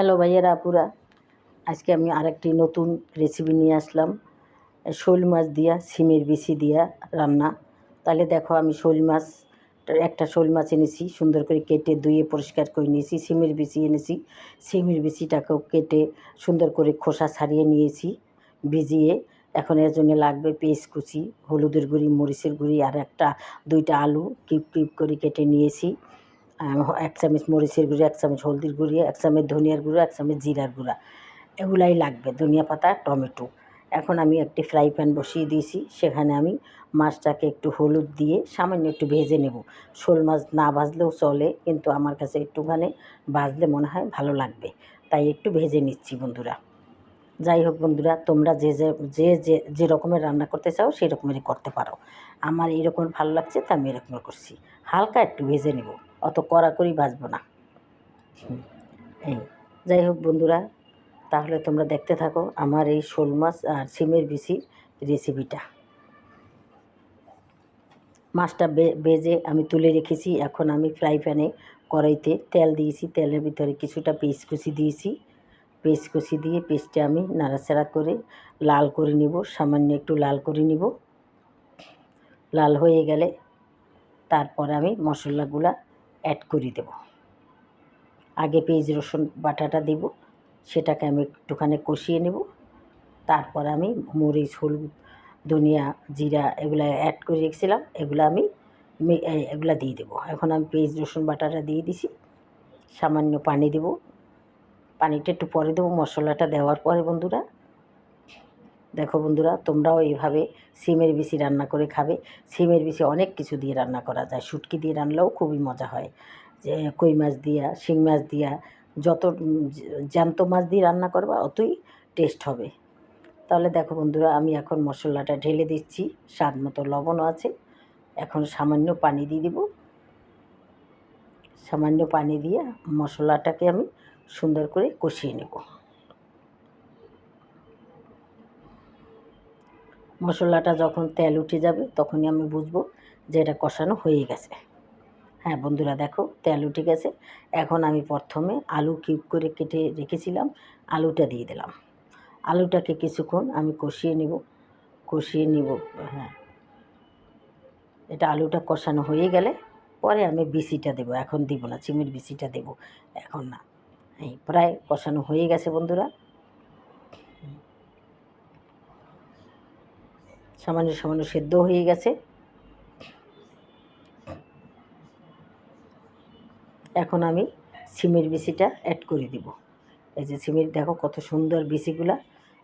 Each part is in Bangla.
হ্যালো ভাইয়েরা আপুরা। আজকে আমি আরেকটি নতুন রেসিপি নিয়ে আসলাম। শোল মাছ দিয়া, সিমের বিচি দিয়া রান্না। তাহলে দেখো আমি শোল মাছ, একটা শোল মাছ এনেছি, সুন্দর করে কেটে ধুয়ে পরিষ্কার করে নিয়েছি, সিমের বিচি এনেছি। সিমের বিচিটাকেও কেটে সুন্দর করে খোসা ছাড়িয়ে নিয়েছি, ভিজিয়ে। এখন এর জন্য লাগবে পেস্ট কুচি, হলুদের গুঁড়ি, মরিচের গুঁড়ি, আর একটা, দুইটা আলু কিপ কিপ করে কেটে নিয়েছি। এক চামচ মরিচের গুঁড়ি, এক চামচ হলদির গুঁড়ি, এক চামচ ধনিয়ার গুঁড়ো, এক চামচ জিরার গুঁড়া। এগুলাই লাগবে, ধনিয়া পাতা, টমেটো। এখন আমি একটি ফ্রাই প্যান বসিয়ে দিয়েছি। সেখানে আমি মাছটাকে একটু হলুদ দিয়ে সামান্য একটু ভেজে নেব। শোল মাছ না ভাজলেও চলে, কিন্তু আমার কাছে একটুখানি ভাজলে মনে হয় ভালো লাগবে। তাই একটু ভেজে নিচ্ছি বন্ধুরা। যাই হোক বন্ধুরা, তোমরা যে যে যে যে রকমের রান্না করতে চাও সেই রকমেরই করতে পারো। আমার এরকম ভালো লাগছে, তা আমি এরকম করছি। হালকা একটু ভেজে নেব। অত কড়া করেই ভাজবো না। যাই হোক বন্ধুরা, তাহলে তোমরা দেখতে থাকো আমার এই শোল মাছ আর সিমের বিচির রেসিপিটা মাছটা বেজে আমি তুলে রেখেছি, এখন আমি ফ্রাই প্যানে কড়াইতে তেল দিয়েছি, তেলের ভিতরে কিছুটা পেস্ট কুচি দিয়েছি। পেস্ট কুচি দিয়ে পেস্টটা আমি নাড়াচাড়া করে লাল করে নিব, সামান্য একটু লাল করে নিব। লাল হয়ে গেলে তারপর আমি মশলাগুলা অ্যাড করে দেব। আগে পেঁয়াজ, রসুন বাটাটা দেব, সেটাকে আমি একটুখানি কষিয়ে নেব। তারপর আমি মরিচ, হলুদ, ধনিয়া, জিরা এগুলো অ্যাড করে রেখেছিলাম, এগুলো আমি এগুলা দিয়ে দেবো। এখন আমি পেঁয়াজ, রসুন বাটাটা দিয়ে দিছি। সামান্য পানি দেব। পানিটা একটু পরে দেবো, মশলাটা দেওয়ার পরে বন্ধুরা দেখো বন্ধুরা, তোমরাও এইভাবে সিমের বিচি রান্না করে খাবে। সিমের বিচি অনেক কিছু দিয়ে রান্না করা যায়। শুটকি দিয়ে রান্নাও খুবই মজা হয়। যে কই মাছ দিয়া, শিং মাছ দিয়া, যত জ্যান্ত মাছ দিয়ে রান্না করবা, অতই টেস্ট হবে। তাহলে দেখো বন্ধুরা, আমি এখন মশলাটা ঢেলে দিচ্ছি। স্বাদ মতো লবণও আছে। এখন সামান্য পানি দিয়ে দিব। সামান্য পানি দিয়ে মশলাটাকে আমি সুন্দর করে কষিয়ে নেব। মশলাটা যখন তেল উঠে যাবে, তখনই আমি বুঝব যে এটা কষানো হয়ে গেছে। হ্যাঁ বন্ধুরা দেখো, তেল উঠে গেছে। এখন আমি প্রথমে আলু কিউব করে কেটে রেখেছিলাম, আলুটা দিয়ে দিলাম। আলুটাকে কিছুক্ষণ আমি কষিয়ে নেব, কষিয়ে নিব হ্যাঁ। এটা আলুটা কষানো হয়ে গেলে পরে আমি বিসিটা দেবো। এখন দিব না, চিমির বিসিটা দেব। এখন না, এই প্রায় কষানো হয়ে গেছে বন্ধুরা। সামান্য সামান্য সেদ্ধ হয়ে গেছে। এখন আমি সিমের বিচিটা অ্যাড করে দিব। এই যে সিমের, দেখো কত সুন্দর বিচিগুলা।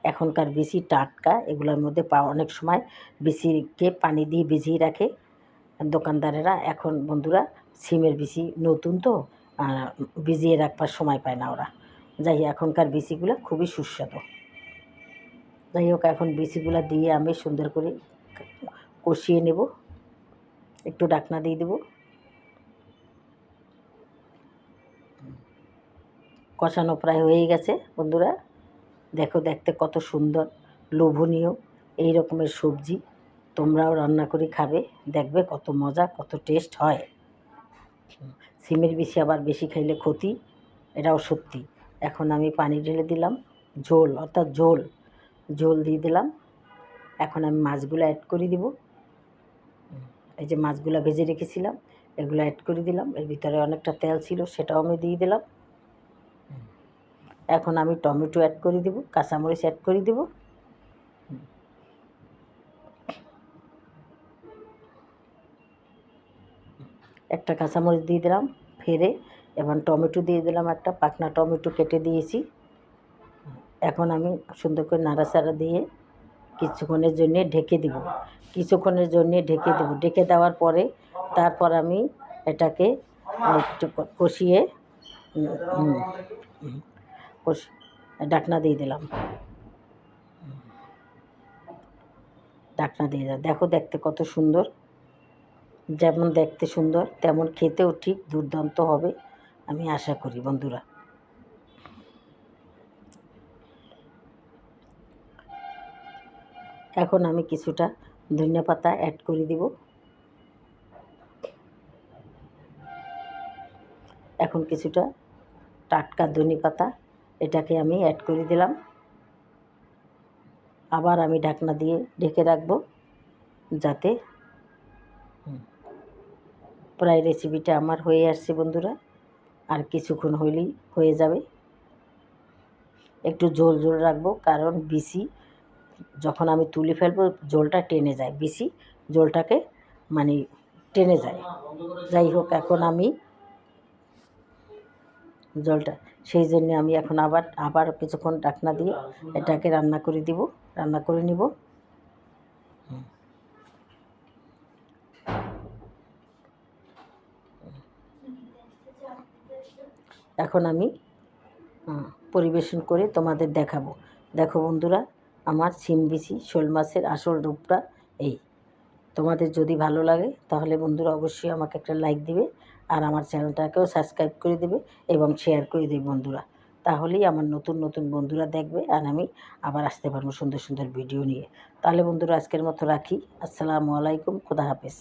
এখনকার বিচি টাটকা, এগুলোর মধ্যে পা অনেক সময় বিচিকে পানি দিয়ে ভিজিয়ে রাখে দোকানদারেরা। এখন বন্ধুরা, সিমের বিচি নতুন তো ভিজিয়ে রাখবার সময় পায় না ওরা। যাই এখনকার বিচিগুলো খুবই সুস্বাদু। যাই হোক, এখন বিচিগুলো দিয়ে আমি সুন্দর করে কষিয়ে নেব। একটু ডাকনা দিয়ে দেবো। কষানো প্রায় হয়ে গেছে, বন্ধুরা। দেখো, দেখতে কত সুন্দর, লোভনীয়, এই রকমের সবজি। তোমরাও রান্না করে খাবে, দেখবে কত মজা, কত টেস্ট হয়। সিমের বেশি আবার বেশি খাইলে ক্ষতি, এটাও সত্যি। এখন আমি পানি ঢেলে দিলাম, ঝোল, অর্থাৎ ঝোল। ঝোল দিয়ে দিলাম। এখন আমি মাছগুলো অ্যাড করে দিব। এই যে মাছগুলো ভেজে রেখেছিলাম, এগুলো অ্যাড করে দিলাম। এর ভিতরে অনেকটা তেল ছিল, সেটাও আমি দিয়ে দিলাম। এখন আমি টমেটো অ্যাড করে দেবো, কাঁচামরিচ অ্যাড করে দেবো। একটা কাঁচামরিচ দিয়ে দিলাম, ফেরে এবং টমেটো দিয়ে দিলাম একটা। পাকনা টমেটো কেটে দিয়েছি। এখন আমি সুন্দর করে নাড়াচাড়া দিয়ে কিছুক্ষণের জন্যে ঢেকে দিব। কিছুক্ষণের জন্যে ঢেকে দেবো। ঢেকে দেওয়ার পরে তারপর আমি এটাকে একটু কষিয়ে ডাকনা দিয়ে দিলাম। ডাকনা দিয়ে দিলাম। দেখো দেখতে কত সুন্দর। যেমন দেখতে সুন্দর, তেমন খেতেও ঠিক দুর্দান্ত হবে, আমি আশা করি বন্ধুরা। এখন আমি কিছুটা ধনিয়া পাতা অ্যাড করে দিব। এখন কিছুটা টাটকা ধনে পাতা এটাকে আমি অ্যাড করে দিলাম। আবার আমি ঢাকনা দিয়ে ঢেকে রাখব যাতে প্রায় রেসিপিটা আমার হয়ে আসছে বন্ধুরা। আর কিছুক্ষণ হইলেই হয়ে যাবে। একটু ঝোল ঝোল রাখব কারণ বিসি যখন আমি তুলে ফেলব, জলটা টেনে যায়, বেশি জলটাকে মানে টেনে যায়। যাই হোক, এখন আমি জলটা, সেই জন্য আমি এখন আবার আবার কিছুক্ষণ ডাকনা দিয়ে এটাকে রান্না করে দিব, রান্না করে নিব। এখন আমি পরিবেশন করে তোমাদের দেখাবো। দেখো বন্ধুরা আমার সিম বিচি শোল মাছের আসল রূপটা এই। তোমাদের যদি ভালো লাগে, তাহলে বন্ধুরা অবশ্যই আমাকে একটা লাইক দিবে আর আমার চ্যানেলটাকেও সাবস্ক্রাইব করে দেবে এবং শেয়ার করে দেবে বন্ধুরা। তাহলেই আমার নতুন নতুন বন্ধুরা দেখবে আর আমি আবার আসতে পারব সুন্দর সুন্দর ভিডিও নিয়ে। তাহলে বন্ধুরা আজকের মতো রাখি। আসসালামু আলাইকুম, খুদা হাফেজ।